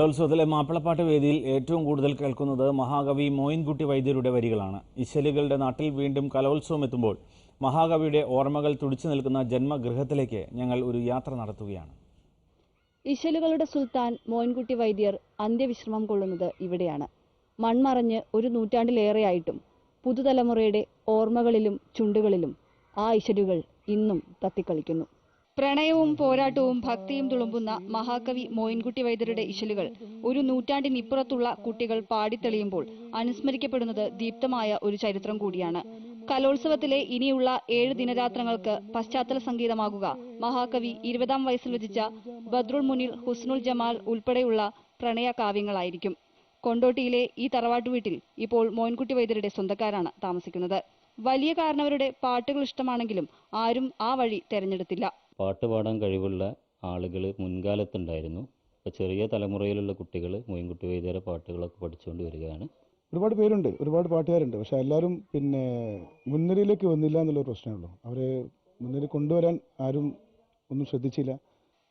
കലോത്സവത്തിലെ മാപ്പിളപ്പാട്ട് വേദിയിൽ ഏറ്റവും കൂടുതൽ കേൾക്കുന്നത് മഹാകവി മോയിൻകുട്ടി വൈദ്യരുടെ വരികളാണ്. ഇശലുകളുടെ നാട്ടിൽ വീണ്ടും കലോത്സവം എത്തുമ്പോൾ മഹാകവിയുടെ ഓർമ്മകൾ തുടിച്ചു നിൽക്കുന്ന ജന്മഗൃഹത്തിലേക്ക് ഞങ്ങൾ ഒരു യാത്ര നടത്തുകയാണ്. ഇശലുകളുടെ സുൽത്താൻ മോയിൻകുട്ടി വൈദ്യർ അന്ത്യവിശ്രമം കൊള്ളുന്നത് ഇവിടെയാണ്. മൺമറഞ്ഞ് ഒരു നൂറ്റാണ്ടിലേറെയായിട്ടും പുതുതലമുറയുടെ ഓർമ്മകളിലും ചുണ്ടുകളിലും ആ ഇശലുകൾ ഇന്നും തത്തിക്കളിക്കുന്നു. പ്രണയവും പോരാട്ടവും ഭക്തിയും തുളുമ്പുന്ന മഹാകവി മോയിൻകുട്ടി വൈദ്യരുടെ ഇശലുകൾ. ഒരു നൂറ്റാണ്ടിനിപ്പുറത്തുള്ള കുട്ടികൾ പാടിത്തെളിയുമ്പോൾ അനുസ്മരിക്കപ്പെടുന്നത് ദീപ്തമായ ഒരു ചരിത്രം കൂടിയാണ്. കലോത്സവത്തിലെ ഇനിയുള്ള ഏഴ് ദിനരാത്രങ്ങൾക്ക് പശ്ചാത്തല സംഗീതമാകുക. മഹാകവി ഇരുപതാം വയസ്സിൽ രചിച്ച ബദ്രുൾ മുനിൽ ഹുസ്നുൽ ജമാൽ ഉൾപ്പെടെയുള്ള പ്രണയ കാവ്യങ്ങളായിരിക്കും കൊണ്ടോട്ടിയിലെ ഈ തറവാട്ടു വീട്ടിൽ ഇപ്പോൾ മോയിൻകുട്ടി വൈദ്യരുടെ സ്വന്തക്കാരാണ് താമസിക്കുന്നത്. വലിയ കാരണവരുടെ പാട്ടുകൾ ഇഷ്ടമാണെങ്കിലും ആരും ആ വഴി തെരഞ്ഞെടുത്തില്ല. പാട്ട് പാടാൻ കഴിവുള്ള ആളുകൾ മുൻകാലത്തുണ്ടായിരുന്നു. ഇപ്പോൾ ചെറിയ തലമുറയിലുള്ള കുട്ടികൾ മോയിൻകുട്ടി വൈദ്യര പാട്ടുകളൊക്കെ പഠിച്ചുകൊണ്ട് വരികയാണ്. ഒരുപാട് പേരുണ്ട്. ഒരുപാട് പാട്ടുകാരുണ്ട്. പക്ഷെ എല്ലാവരും പിന്നെ മുൻനിരയിലേക്ക് വന്നില്ല എന്നുള്ള പ്രശ്നമേ ഉള്ളൂ. അവരെ മുൻനിര കൊണ്ടുവരാൻ ആരും ഒന്നും ശ്രദ്ധിച്ചില്ല.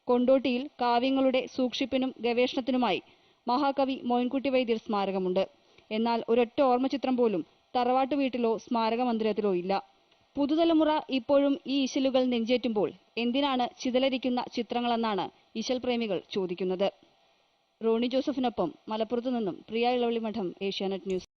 കൊണ്ടോട്ടിയിൽ കാവ്യങ്ങളുടെ സൂക്ഷിപ്പിനും ഗവേഷണത്തിനുമായി മഹാകവി മോയിൻകുട്ടി വൈദ്യർ സ്മാരകമുണ്ട്. എന്നാൽ ഒരൊറ്റ ഓർമ്മചിത്രം പോലും തറവാട്ട് വീട്ടിലോ സ്മാരക മന്ദിരത്തിലോ ഇല്ല. പുതുതലമുറ ഇപ്പോഴും ഈ ഇശലുകൾ നെഞ്ചേറ്റുമ്പോൾ എന്തിനാണ് ചിതലരിക്കുന്ന ചിത്രങ്ങളെന്നാണ് ഇശൽ പ്രേമികൾ ചോദിക്കുന്നത്. റോണി ജോസഫിനൊപ്പം മലപ്പുറത്തു നിന്നും പ്രിയ ഇളവളി മഠം ഏഷ്യാനെറ്റ് ന്യൂസ്.